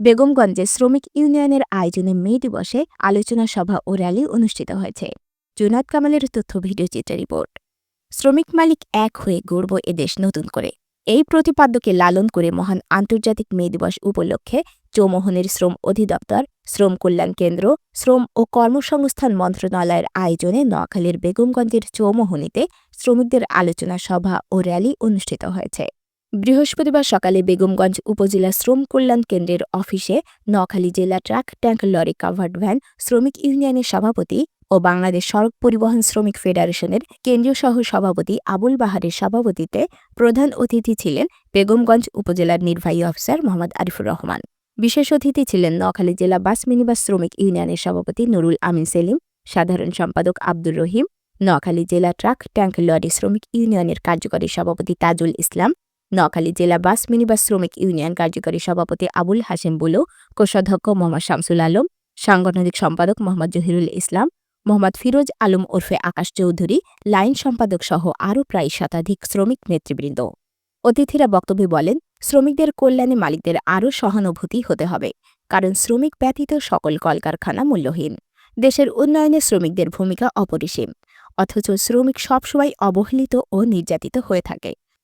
বেগমগঞ্জে শ্রমিক ইউনিয়নের আয়োজনে মে দিবসে আলোচনা সভা ও র্যালি অনুষ্ঠিত হয়েছে। জুনাদ কামালের তথ্য, ভিডিও ভিডিওচিত্র রিপোর্ট। শ্রমিক মালিক এক হয়ে গড়ব এদেশ নতুন করে। এই প্রতিপাদ্যকে লালন করে মহান আন্তর্জাতিক মে দিবস উপলক্ষে চৌমোহনের শ্রম অধিদপ্তর, শ্রম কল্যাণ কেন্দ্র, শ্রম ও কর্মসংস্থান মন্ত্রণালয়ের আয়োজনে নোয়াখালীর বেগমগঞ্জের চৌমোহনীতে শ্রমিকদের আলোচনা সভা ও র্যালি অনুষ্ঠিত হয়েছে। বৃহস্পতিবার সকালে বেগমগঞ্জ উপজেলা শ্রম কল্যাণ কেন্দ্রের অফিসে নোয়াখালী জেলা truck tank lorry covered van শ্রমিক ইউনিয়নের সভাপতি ও বাংলাদেশ সড়ক পরিবহন শ্রমিক ফেডারেশনের কেন্দ্রীয় সহ সভাপতি আবুল বাহারের সভাপতিতে প্রধান অতিথি ছিলেন বেগমগঞ্জ উপজেলার নির্বাহী অফিসার মোহাম্মদ আরিফুর রহমান। বিশেষ অতিথি ছিলেন নোয়াখালী জেলা বাস মিনিবাস শ্রমিক ইউনিয়নের সভাপতি নুরুল আমিন সেলিম, সাধারণ সম্পাদক আব্দুর রহিম, নোয়াখালী জেলা ট্রাক ট্যাঙ্ক লরি শ্রমিক ইউনিয়নের কার্যকরী সভাপতি তাজুল ইসলাম নোয়াখালী জেলা বাস, মিনিবাস শ্রমিক ইউনিয়ন কার্যকরী সভাপতি আবুল হাসিম বুলু, কোষাধ্যক্ষ মোহাম্মদ শামসুল আলম, সাংগঠনিক সম্পাদক মোহাম্মদ জহিরুল ইসলাম, মোহাম্মদ ফিরোজ আলম ওরফে আকাশ চৌধুরী, লাইন সম্পাদক সহ আরও প্রায় শতাধিক শ্রমিক নেতৃবৃন্দ। অতিথিরা বক্তব্যে বলেন, শ্রমিকদের কল্যাণে মালিকদের আরও সহানুভূতি হতে হবে, কারণ শ্রমিক ব্যতীত সকল কলকারখানা মূল্যহীন। দেশের উন্নয়নে শ্রমিকদের ভূমিকা অপরিসীম, অথচ শ্রমিক সবসময় অবহেলিত ও নির্যাতিত হয়ে থাকে।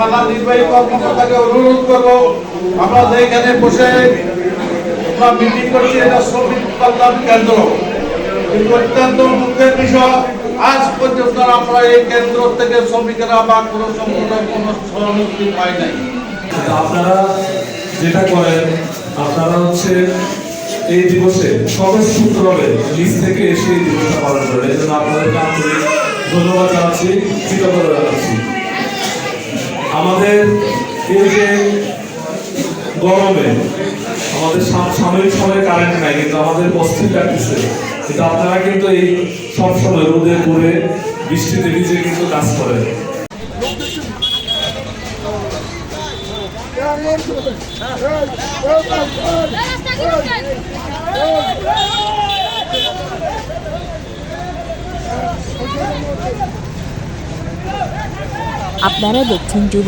থানা নির্বাহী কর্মকর্তাকে অনুরোধ করব, আমরা যেখানে বসে আমরা মিটিং করছি, এটা শ্রমিক কল্যাণ কেন্দ্র। অত্যন্ত দুঃখের বিষয়, আজ পর্যন্ত আমরা এই কেন্দ্র থেকে শ্রমিকেরা বা কোনো সংগঠন কোনো সহানুভূতি পাই নাই। আপনারা যেটা করেন, আপনারা হচ্ছে এই দিবসে স্বতঃস্ফূর্তভাবে নিজ থেকে এসে এই দিবসটা পালন করেন। এই জন্য আপনাদেরকে আন্তরিক ধন্যবাদ জানাচ্ছি, কৃতজ্ঞতা জানাচ্ছি। এই গরমে আমাদের সাময়িক সময় কারেন্ট নাই, কিন্তু আমাদের অস্থির লাগতেছে কিন্তু আপনারা কিন্তু এই সব সময় রোদে পড়ে, বৃষ্টিতে ভিজে কিন্তু কাজ করেন। আপনারা দেখছেন যুব